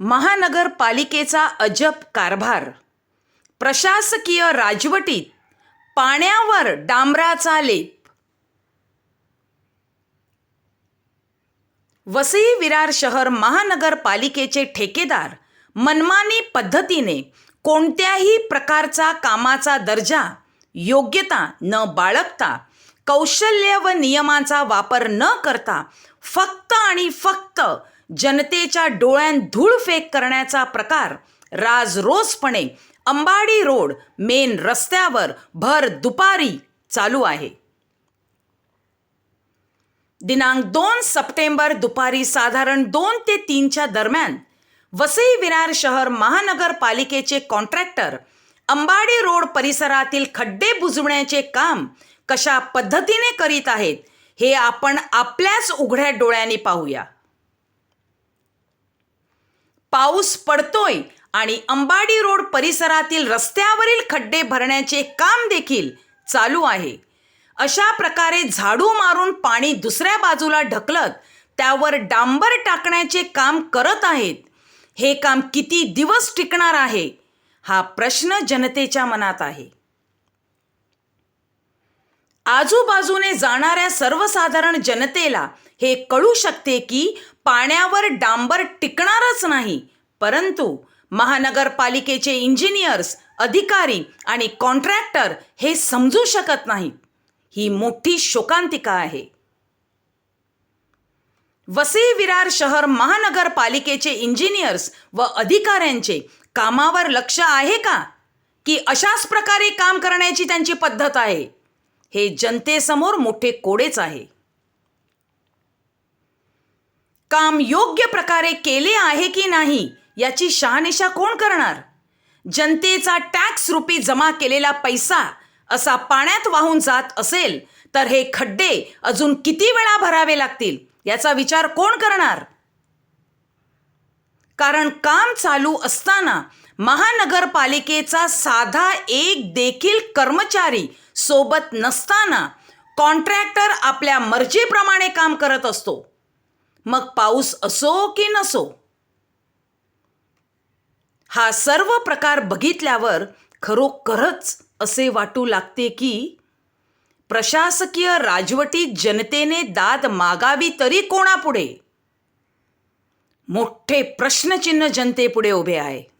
महानगरपालिकेचा अजब कारभार. प्रशासकीय राजवटीत पाण्यावर डांबराचा लेप. वसई विरार शहर महानगरपालिकेचे ठेकेदार मनमानी पद्धतीने कोणत्याही प्रकारचा कामाचा दर्जा योग्यता न बाळगता कौशल्य व नियमांचा वापर न करता फक्त आणि फक्त जनतेच्या डोळ्यात धूळफेक करण्याचा प्रकार राजरोसपणे अंबाडी रोड मेन रस्त्यावर भर दुपारी चालू आहे. दिनांक दोन सप्टेंबर दुपारी साधारण दोन ते तीनच्या दरम्यान वसई विरार शहर महानगरपालिकेचे कॉन्ट्रॅक्टर अंबाडी रोड परिसरातील खड्डे बुजवण्याचे काम कशा पद्धतीने करीत आहेत हे आपण आपल्याच उघड्या डोळ्यांनी पाहूया. पाऊस पडतोय आणि अंबाडी रोड परिसरातील रस्त्यावरील खड्डे भरण्याचे काम देखील चालू आहे. अशा प्रकारे झाडू मारून पाणी दुसऱ्या बाजूला ढकलत त्यावर डांबर टाकण्याचे काम करत आहेत. हे काम किती दिवस टिकणार आहे? हा प्रश्न जनतेच्या मनात आहे. आजूबाजूने जाणाऱ्या सर्वसाधारण जनतेला हे कळू शकते की पाण्यावर डांबर टिकणारच नाही. परंतु महानगरपालिकेचे इंजिनियर्स अधिकारी आणि कॉन्ट्रॅक्टर हे समजू शकत नाहीत. ही मोठी शोकांतिका आहे. वसई विरार शहर महानगरपालिकेचे इंजिनियर्स व अधिकाऱ्यांचे कामावर लक्ष आहे का? की अशाच प्रकारे काम करण्याची त्यांची पद्धत आहे? हे जनतेसमोर मोठे कोडेच आहे. काम योग्य प्रकारे केले आहे की नाही याची शहानिशा कोण करणार? जनतेचा टॅक्स रुपी जमा केलेला पैसा असा पाण्यात वाहून जात असेल तर हे खड्डे अजून किती वेळा भरावे लागतील याचा विचार कोण करणार? कारण काम चालू असताना महानगरपालिकेचा साधा एक देखील कर्मचारी सोबत नसताना कॉन्ट्रॅक्टर आपल्या मर्जीप्रमाणे काम करत असतो. मग पाऊस असो की नसो? हा सर्व प्रकार बघितल्यावर खरोखरच असे वाटू लागते की प्रशासकीय राजवटीत जनतेने दाद मागावी तरी कोणापुढे? मोठे प्रश्नचिन्ह जनतेपुढे उभे आहे.